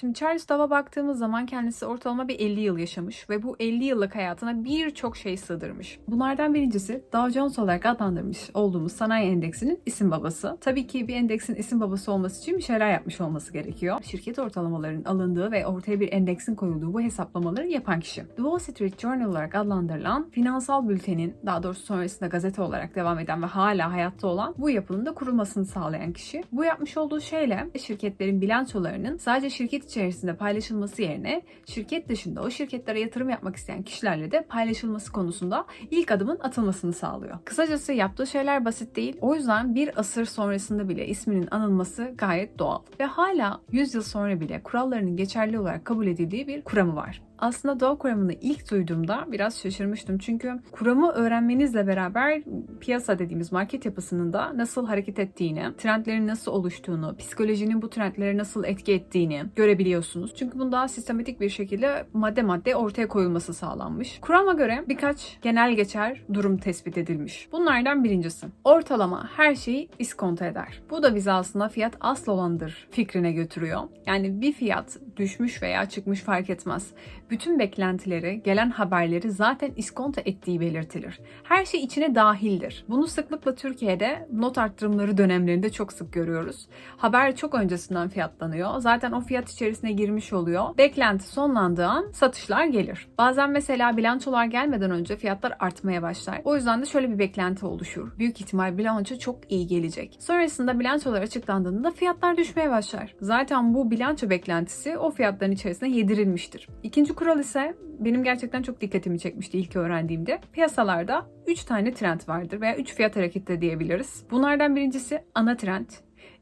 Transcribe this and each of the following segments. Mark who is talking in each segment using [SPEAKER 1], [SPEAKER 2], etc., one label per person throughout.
[SPEAKER 1] Şimdi Charles Daw'a baktığımız zaman kendisi ortalama bir 50 yıl yaşamış ve bu 50 yıllık hayatına birçok şey sığdırmış. Bunlardan birincisi Dow Jones olarak adlandırmış olduğumuz sanayi endeksinin isim babası. Tabii ki bir endeksin isim babası olması için bir şeyler yapmış olması gerekiyor. Şirket ortalamalarının alındığı ve ortaya bir endeksin koyulduğu bu hesaplamaları yapan kişi. The Wall Street Journal olarak adlandırılan finansal bültenin daha doğrusu sonrasında gazete olarak devam eden ve hala hayatta olan bu yapının da kurulmasını sağlayan kişi. Bu yapmış olduğu şeyle şirketlerin bilançolarının sadece şirket içerisinde paylaşılması yerine şirket dışında o şirketlere yatırım yapmak isteyen kişilerle de paylaşılması konusunda ilk adımın atılmasını sağlıyor. Kısacası yaptığı şeyler basit değil. O yüzden bir asır sonrasında bile isminin anılması gayet doğal. Ve hala 100 yıl sonra bile kurallarının geçerli olarak kabul edildiği bir kuramı var. Aslında Dow kuramını ilk duyduğumda biraz şaşırmıştım. Çünkü kuramı öğrenmenizle beraber piyasa dediğimiz market yapısının da nasıl hareket ettiğini, trendlerin nasıl oluştuğunu, psikolojinin bu trendlere nasıl etki ettiğini görebiliyorsunuz. Çünkü bunun daha sistematik bir şekilde madde madde ortaya koyulması sağlanmış. Kurama göre birkaç genel geçer durum tespit edilmiş. Bunlardan birincisi, ortalama her şeyi iskonto eder. Bu da bizi aslında fiyat asıl olandır fikrine götürüyor. Yani bir fiyat düşmüş veya çıkmış fark etmez bütün beklentileri, gelen haberleri zaten iskonto ettiği belirtilir. Her şey içine dahildir. Bunu sıklıkla Türkiye'de not arttırımları dönemlerinde çok sık görüyoruz. Haber çok öncesinden fiyatlanıyor. Zaten o fiyat içerisine girmiş oluyor. Beklenti sonlandığı an satışlar gelir. Bazen mesela bilançolar gelmeden önce fiyatlar artmaya başlar. O yüzden de şöyle bir beklenti oluşur. Büyük ihtimal bilanço çok iyi gelecek. Sonrasında bilançolar açıklandığında fiyatlar düşmeye başlar. Zaten bu bilanço beklentisi o fiyatların içerisine yedirilmiştir. İkinci kural ise benim gerçekten çok dikkatimi çekmişti ilk öğrendiğimde. Piyasalarda 3 tane trend vardır veya 3 fiyat hareketi diyebiliriz. Bunlardan birincisi ana trend,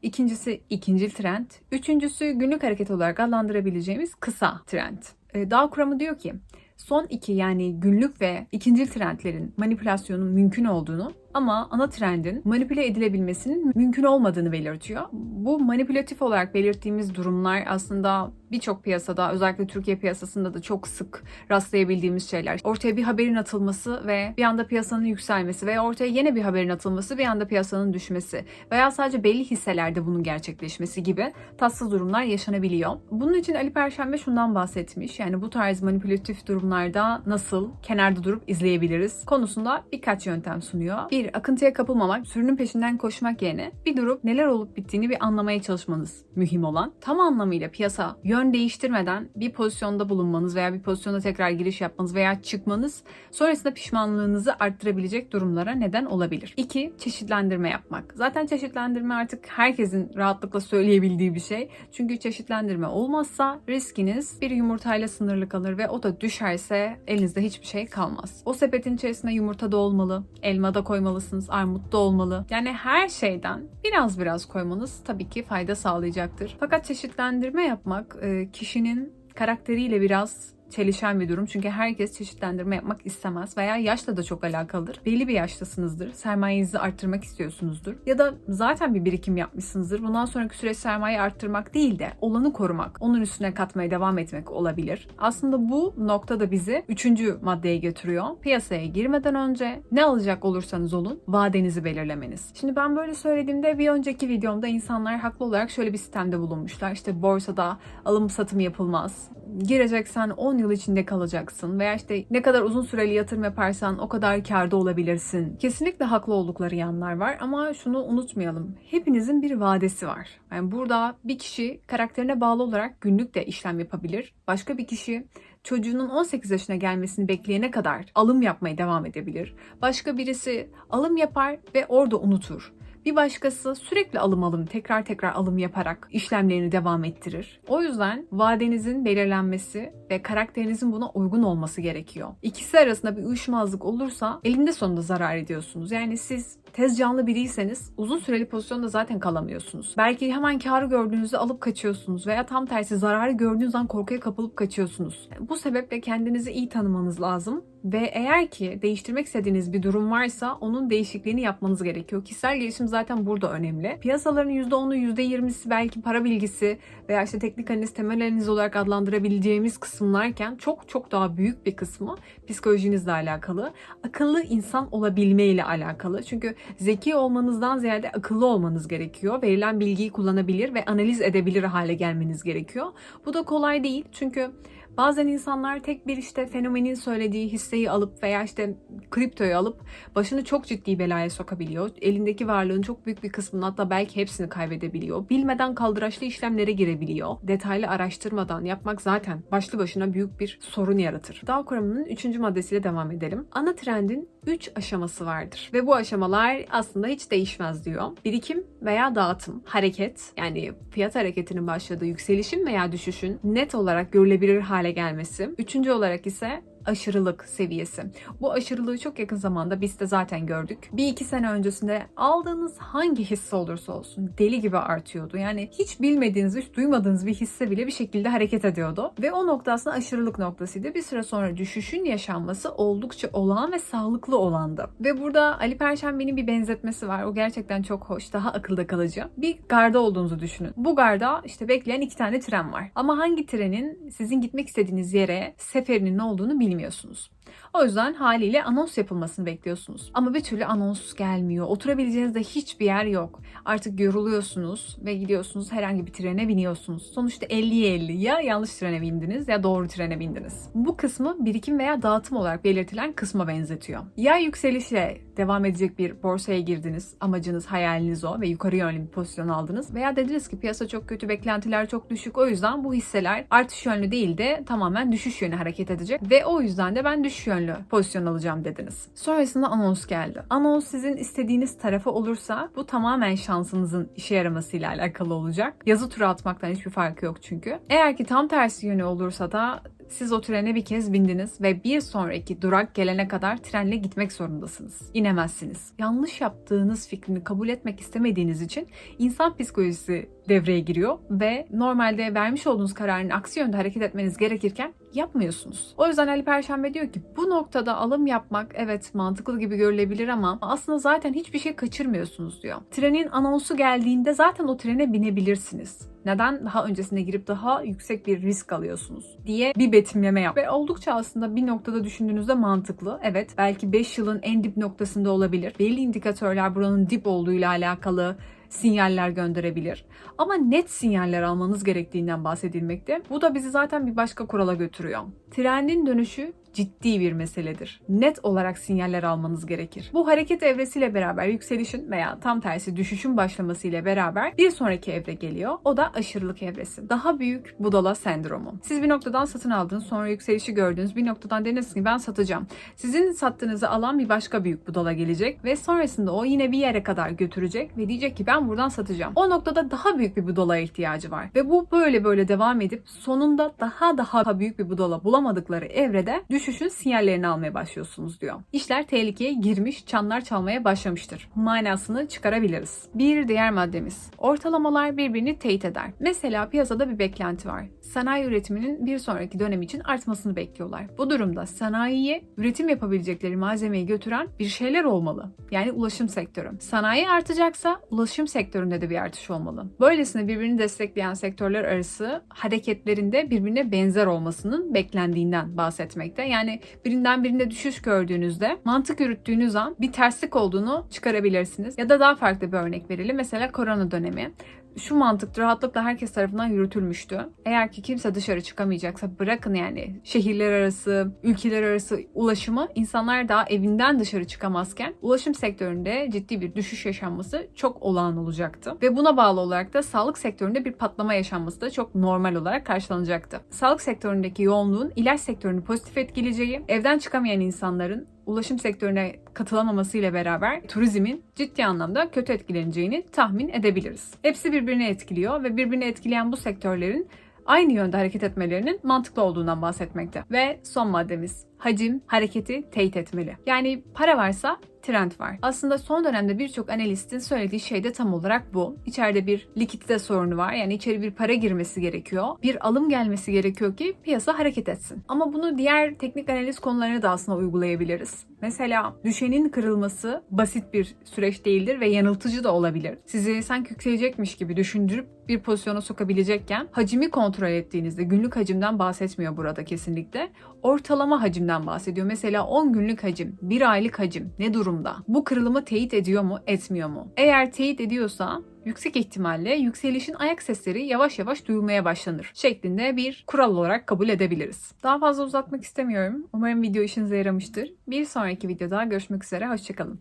[SPEAKER 1] ikincisi ikinci trend, üçüncüsü günlük hareket olarak adlandırabileceğimiz kısa trend. Ee, Dağ kuramı diyor ki son iki yani günlük ve ikinci trendlerin manipülasyonun mümkün olduğunu ama ana trendin manipüle edilebilmesinin mümkün olmadığını belirtiyor. Bu manipülatif olarak belirttiğimiz durumlar aslında birçok piyasada özellikle Türkiye piyasasında da çok sık rastlayabildiğimiz şeyler. Ortaya bir haberin atılması ve bir anda piyasanın yükselmesi veya ortaya yeni bir haberin atılması bir anda piyasanın düşmesi veya sadece belli hisselerde bunun gerçekleşmesi gibi tatsız durumlar yaşanabiliyor. Bunun için Ali Perşembe şundan bahsetmiş. Yani bu tarz manipülatif durumlarda nasıl kenarda durup izleyebiliriz konusunda birkaç yöntem sunuyor. Bir, akıntıya kapılmamak, sürünün peşinden koşmak yerine bir durup neler olup bittiğini bir anlamaya çalışmanız mühim olan. Tam anlamıyla piyasa yön değiştirmeden bir pozisyonda bulunmanız veya bir pozisyonda tekrar giriş yapmanız veya çıkmanız sonrasında pişmanlığınızı arttırabilecek durumlara neden olabilir. İki, çeşitlendirme yapmak. Zaten çeşitlendirme artık herkesin rahatlıkla söyleyebildiği bir şey. Çünkü çeşitlendirme olmazsa riskiniz bir yumurtayla sınırlı kalır ve o da düşerse elinizde hiçbir şey kalmaz. O sepetin içerisinde yumurta da olmalı, elma da koymalısınız, armut da olmalı. Yani her şeyden biraz biraz koymanız tabii ki fayda sağlayacaktır. Fakat çeşitlendirme yapmak e, kişinin karakteriyle biraz çelişen bir durum. Çünkü herkes çeşitlendirme yapmak istemez veya yaşla da çok alakalıdır. Belli bir yaştasınızdır. Sermayenizi arttırmak istiyorsunuzdur. Ya da zaten bir birikim yapmışsınızdır. Bundan sonraki süreç sermaye arttırmak değil de olanı korumak, onun üstüne katmaya devam etmek olabilir. Aslında bu nokta da bizi üçüncü maddeye götürüyor. Piyasaya girmeden önce ne alacak olursanız olun vadenizi belirlemeniz. Şimdi ben böyle söylediğimde bir önceki videomda insanlar haklı olarak şöyle bir sistemde bulunmuşlar. İşte borsada alım satım yapılmaz. Gireceksen 10 yıl içinde kalacaksın veya işte ne kadar uzun süreli yatırım yaparsan o kadar karda olabilirsin. Kesinlikle haklı oldukları yanlar var ama şunu unutmayalım. Hepinizin bir vadesi var. Yani burada bir kişi karakterine bağlı olarak günlük de işlem yapabilir. Başka bir kişi çocuğunun 18 yaşına gelmesini bekleyene kadar alım yapmaya devam edebilir. Başka birisi alım yapar ve orada unutur. Bir başkası sürekli alım alım tekrar tekrar alım yaparak işlemlerini devam ettirir. O yüzden vadenizin belirlenmesi ve karakterinizin buna uygun olması gerekiyor. İkisi arasında bir uyuşmazlık olursa elinde sonunda zarar ediyorsunuz. Yani siz tez canlı biriyseniz uzun süreli pozisyonda zaten kalamıyorsunuz. Belki hemen karı gördüğünüzde alıp kaçıyorsunuz veya tam tersi zararı gördüğünüz an korkuya kapılıp kaçıyorsunuz. Bu sebeple kendinizi iyi tanımanız lazım ve eğer ki değiştirmek istediğiniz bir durum varsa onun değişikliğini yapmanız gerekiyor. Kişisel gelişim zaten burada önemli. Piyasaların %10'u %20'si belki para bilgisi veya işte teknik analiz, temel analiz olarak adlandırabileceğimiz kısımlarken çok çok daha büyük bir kısmı psikolojinizle alakalı. Akıllı insan olabilme ile alakalı. Çünkü zeki olmanızdan ziyade akıllı olmanız gerekiyor. Verilen bilgiyi kullanabilir ve analiz edebilir hale gelmeniz gerekiyor. Bu da kolay değil. Çünkü Bazen insanlar tek bir işte fenomenin söylediği hisseyi alıp veya işte kriptoyu alıp başını çok ciddi belaya sokabiliyor. Elindeki varlığın çok büyük bir kısmını hatta belki hepsini kaybedebiliyor. Bilmeden kaldıraçlı işlemlere girebiliyor. Detaylı araştırmadan yapmak zaten başlı başına büyük bir sorun yaratır. Dow kuramının 3. maddesiyle devam edelim. Ana trendin 3 aşaması vardır. Ve bu aşamalar aslında hiç değişmez diyor. Birikim veya dağıtım, hareket yani fiyat hareketinin başladığı yükselişin veya düşüşün net olarak görülebilir hale gelmesi. Üçüncü olarak ise aşırılık seviyesi. Bu aşırılığı çok yakın zamanda biz de zaten gördük. Bir iki sene öncesinde aldığınız hangi hisse olursa olsun deli gibi artıyordu. Yani hiç bilmediğiniz, hiç duymadığınız bir hisse bile bir şekilde hareket ediyordu. Ve o nokta aşırılık noktasıydı. Bir süre sonra düşüşün yaşanması oldukça olağan ve sağlıklı olandı. Ve burada Ali Perşembe'nin bir benzetmesi var. O gerçekten çok hoş, daha akılda kalıcı. Bir garda olduğunuzu düşünün. Bu garda işte bekleyen iki tane tren var. Ama hangi trenin sizin gitmek istediğiniz yere seferinin ne olduğunu bilmiyorsunuz bilmiyorsunuz. O yüzden haliyle anons yapılmasını bekliyorsunuz. Ama bir türlü anons gelmiyor. Oturabileceğiniz de hiçbir yer yok. Artık yoruluyorsunuz ve gidiyorsunuz herhangi bir trene biniyorsunuz. Sonuçta 50'ye 50 ya yanlış trene bindiniz ya doğru trene bindiniz. Bu kısmı birikim veya dağıtım olarak belirtilen kısma benzetiyor. Ya yükselişle devam edecek bir borsaya girdiniz. Amacınız, hayaliniz o ve yukarı yönlü bir pozisyon aldınız. Veya dediniz ki piyasa çok kötü, beklentiler çok düşük. O yüzden bu hisseler artış yönlü değil de tamamen düşüş yönü hareket edecek. Ve o yüzden de ben düşüş yönlü pozisyon alacağım dediniz. Sonrasında anons geldi. Anons sizin istediğiniz tarafa olursa bu tamamen şansınızın işe yaramasıyla alakalı olacak. Yazı tura atmaktan hiçbir farkı yok çünkü. Eğer ki tam tersi yönü olursa da siz o trene bir kez bindiniz ve bir sonraki durak gelene kadar trenle gitmek zorundasınız. İnemezsiniz. Yanlış yaptığınız fikrini kabul etmek istemediğiniz için insan psikolojisi devreye giriyor ve normalde vermiş olduğunuz kararın aksi yönde hareket etmeniz gerekirken yapmıyorsunuz. O yüzden Ali Perşembe diyor ki bu noktada alım yapmak evet mantıklı gibi görülebilir ama aslında zaten hiçbir şey kaçırmıyorsunuz diyor. Trenin anonsu geldiğinde zaten o trene binebilirsiniz. Neden daha öncesine girip daha yüksek bir risk alıyorsunuz diye bir betimleme yap. Ve oldukça aslında bir noktada düşündüğünüzde mantıklı. Evet belki 5 yılın en dip noktasında olabilir. Belli indikatörler buranın dip olduğuyla alakalı sinyaller gönderebilir. Ama net sinyaller almanız gerektiğinden bahsedilmekte. Bu da bizi zaten bir başka kurala götürüyor. Trendin dönüşü ciddi bir meseledir. Net olarak sinyaller almanız gerekir. Bu hareket evresiyle beraber yükselişin veya tam tersi düşüşün başlaması ile beraber bir sonraki evre geliyor. O da aşırılık evresi. Daha büyük budala sendromu. Siz bir noktadan satın aldınız, sonra yükselişi gördünüz. Bir noktadan dediniz ki ben satacağım. Sizin sattığınızı alan bir başka büyük budala gelecek ve sonrasında o yine bir yere kadar götürecek ve diyecek ki ben buradan satacağım. O noktada daha büyük bir budala ihtiyacı var. Ve bu böyle böyle devam edip sonunda daha daha büyük bir budala bulamadıkları evrede düşüşün sinyallerini almaya başlıyorsunuz diyor. İşler tehlikeye girmiş, çanlar çalmaya başlamıştır. Manasını çıkarabiliriz. Bir diğer maddemiz. Ortalamalar birbirini teyit eder. Mesela piyasada bir beklenti var. Sanayi üretiminin bir sonraki dönem için artmasını bekliyorlar. Bu durumda sanayiye üretim yapabilecekleri malzemeyi götüren bir şeyler olmalı. Yani ulaşım sektörü. Sanayi artacaksa ulaşım sektöründe de bir artış olmalı. Böylesine birbirini destekleyen sektörler arası hareketlerinde birbirine benzer olmasının beklendiğinden bahsetmekte. Yani birinden birinde düşüş gördüğünüzde mantık yürüttüğünüz an bir terslik olduğunu çıkarabilirsiniz. Ya da daha farklı bir örnek verelim. Mesela korona dönemi şu mantık rahatlıkla herkes tarafından yürütülmüştü. Eğer ki kimse dışarı çıkamayacaksa bırakın yani şehirler arası, ülkeler arası ulaşımı insanlar daha evinden dışarı çıkamazken ulaşım sektöründe ciddi bir düşüş yaşanması çok olağan olacaktı. Ve buna bağlı olarak da sağlık sektöründe bir patlama yaşanması da çok normal olarak karşılanacaktı. Sağlık sektöründeki yoğunluğun ilaç sektörünü pozitif etkileyeceği, evden çıkamayan insanların ulaşım sektörüne katılamaması ile beraber turizmin ciddi anlamda kötü etkileneceğini tahmin edebiliriz. Hepsi birbirini etkiliyor ve birbirini etkileyen bu sektörlerin aynı yönde hareket etmelerinin mantıklı olduğundan bahsetmekte. Ve son maddemiz hacim hareketi teyit etmeli. Yani para varsa trend var. Aslında son dönemde birçok analistin söylediği şey de tam olarak bu. İçeride bir likidite sorunu var. Yani içeri bir para girmesi gerekiyor. Bir alım gelmesi gerekiyor ki piyasa hareket etsin. Ama bunu diğer teknik analiz konularına da aslında uygulayabiliriz. Mesela düşenin kırılması basit bir süreç değildir ve yanıltıcı da olabilir. Sizi sanki yükselecekmiş gibi düşündürüp bir pozisyona sokabilecekken hacimi kontrol ettiğinizde günlük hacimden bahsetmiyor burada kesinlikle. Ortalama hacimden bahsediyor. Mesela 10 günlük hacim, 1 aylık hacim ne durumda? Bu kırılımı teyit ediyor mu, etmiyor mu? Eğer teyit ediyorsa yüksek ihtimalle yükselişin ayak sesleri yavaş yavaş duyulmaya başlanır şeklinde bir kural olarak kabul edebiliriz. Daha fazla uzatmak istemiyorum. Umarım video işinize yaramıştır. Bir sonraki videoda görüşmek üzere, hoşçakalın.